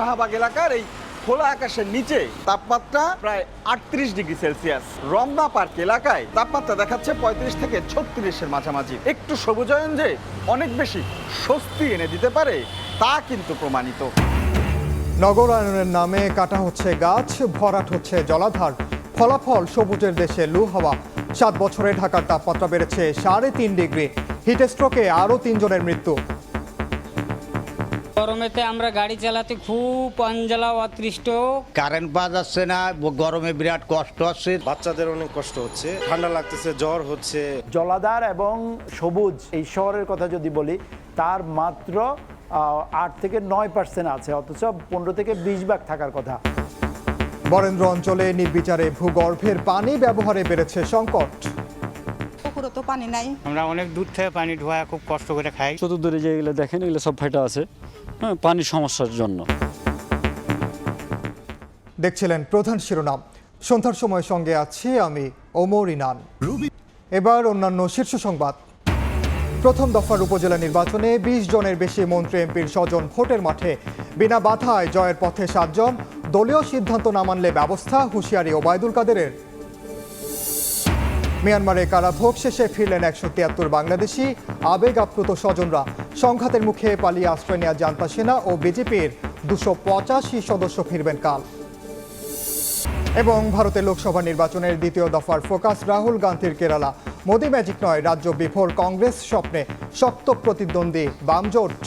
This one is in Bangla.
শাহবাগ এলাকার এই খোলা আকাশের নিচে তাপমাত্রা প্রায় আটত্রিশ ডিগ্রি সেলসিয়াস। রমনা পার্ক এলাকায় তাপমাত্রা দেখাচ্ছে পঁয়ত্রিশ থেকে ছত্রিশের মাঝামাঝি। একটু সবুজায়ন যে অনেক বেশি স্বস্তি এনে দিতে পারে, তা কিন্তু প্রমাণিত। নগরায়নের নামে কাটা হচ্ছে গাছ, ভরাট হচ্ছে জলাধার। ফলাফল সবুজের দেশে লু হাওয়া। সাত বছরে ঢাকার তাপমাত্রা বেড়েছে সাড়ে তিন ডিগ্রি। হিটস্ট্রোকে আরও তিনজনের মৃত্যু। গরমেতে আমরা গাড়ি চালাতে খুব অঞ্জলা অতৃষ্ট। কারেন্ট পাওয়া যাচ্ছে না গরমে বিরাট কষ্ট হচ্ছে। বাচ্চাদের অনেক কষ্ট হচ্ছে ঠান্ডা লাগতেছে জ্বর হচ্ছে। জলাধার এবং সবুজ এই শহরের কথা যদি বলি তার মাত্র আট থেকে নয় পার্সেন্ট আছে অথচ পনেরো থেকে বিশ ভাগ থাকার কথা। বরেন্দ্র অঞ্চলে নির্বিচারে ভূগর্ভের পানি ব্যবহারে বেড়েছে সংকট। পুকুরও তো পানি নাই। আমরা অনেক দূর থেকে পানি ধোয়া খুব কষ্ট করে খাই। চতুর্দূরে যেগুলো দেখেন এগুলো সব ফাটা আছে। হ্যাঁ পানির সমস্যার জন্য। দেখছিলেন প্রধান শিরোনাম। সন্ধ্যার সময় সঙ্গে আছি আমি ওমর ইনান। এবার অন্যান্য শীর্ষ সংবাদ। প্রথম দফার উপজেলা নির্বাচনে বিশ জনের বেশি মন্ত্রী এমপির স্বজন ভোটের মাঠে। বিনা বাধায় জয়ের পথে সাতজন। দলীয় সিদ্ধান্ত না মানলে ব্যবস্থা হুঁশিয়ারি ওবায়দুল কাদেরের। মিয়ানমারে কারাভোগ শেষে ফিরলেন একশো তিয়াত্তর বাংলাদেশি? আবেগ আপ্লুত স্বজনরা। সংঘাতের মুখে পালিয়ে আশ্রয় নেওয়া জান্তা সেনা ও বিজেপির দুশো পঁচাশি সদস্য ফিরবেন কাল। এবং ভারতের লোকসভা নির্বাচনের দ্বিতীয় দফার ফোকাস রাহুল গান্ধীর কেরালা। মোদি ম্যাজিক নয়, রাজ্য বিফোর কংগ্রেস স্বপ্নে শক্ত প্রতিদ্বন্দ্বী বাম জোট